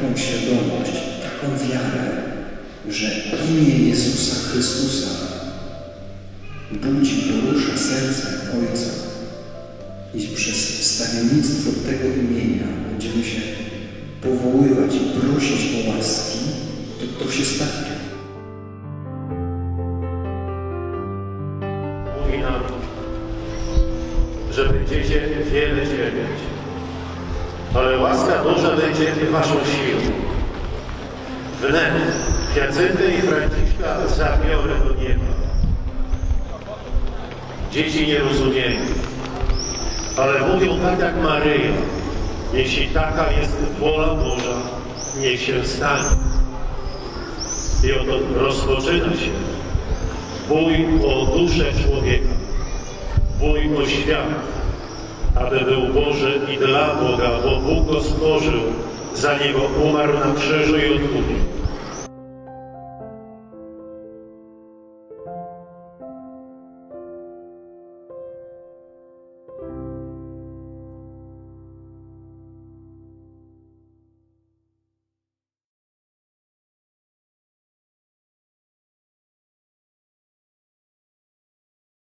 taką świadomość, taką wiarę, że imię Jezusa Chrystusa budzi, porusza serce Ojca i przez wstawiennictwo tego imienia będziemy się powoływać i prosić o łaski, to to się stanie. Mówi nam, że będziecie wiele cierpieć, ale łaska Boża będzie waszą siłą. Wnet Jacynkę i Franciszka zabiorę do nieba. Dzieci nie rozumieją, ale mówią tak jak Maryja. Jeśli taka jest wola Boża, niech się stanie. I oto rozpoczyna się bój o duszę człowieka, bój o świat, aby był Boży i dla Boga, bo Bóg go stworzył, za Niego umarł na krzyżu i odkupił.